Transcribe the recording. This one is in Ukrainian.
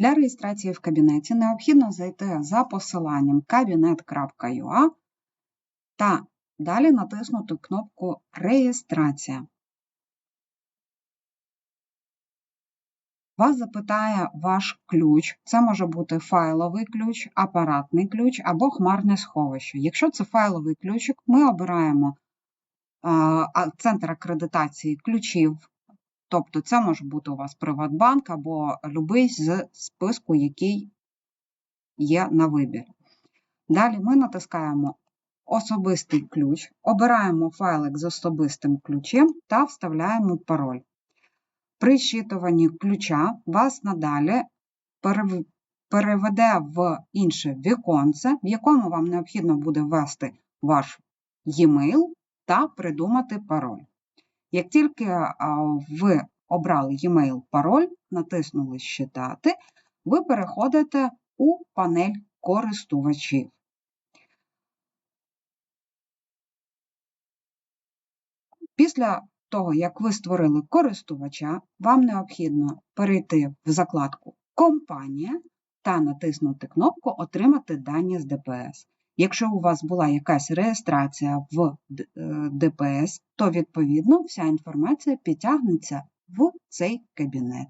Для реєстрації в кабінеті необхідно зайти за посиланням kabinet.ua та далі натиснути кнопку Реєстрація. Вас запитає ваш ключ. Це може бути файловий ключ, апаратний ключ або хмарне сховище. Якщо це файловий ключик, ми обираємо центр акредитації ключів, тобто це може бути у вас Приватбанк або любий з списку, який є на вибір. Далі ми натискаємо Особистий ключ, обираємо файлик з особистим ключем та вставляємо пароль. При щитуванні ключа вас надалі переведе в інше віконце, в якому вам необхідно буде ввести ваш e-mail та придумати пароль. Як тільки ви обрали e-mail пароль, натиснули Щитати, ви переходите у панель користувачів. Після того, як ви створили користувача, вам необхідно перейти в закладку Компанія та натиснути кнопку Отримати дані з ДПС. Якщо у вас була якась реєстрація в ДПС, то відповідно вся інформація підтягнеться в цей кабінет.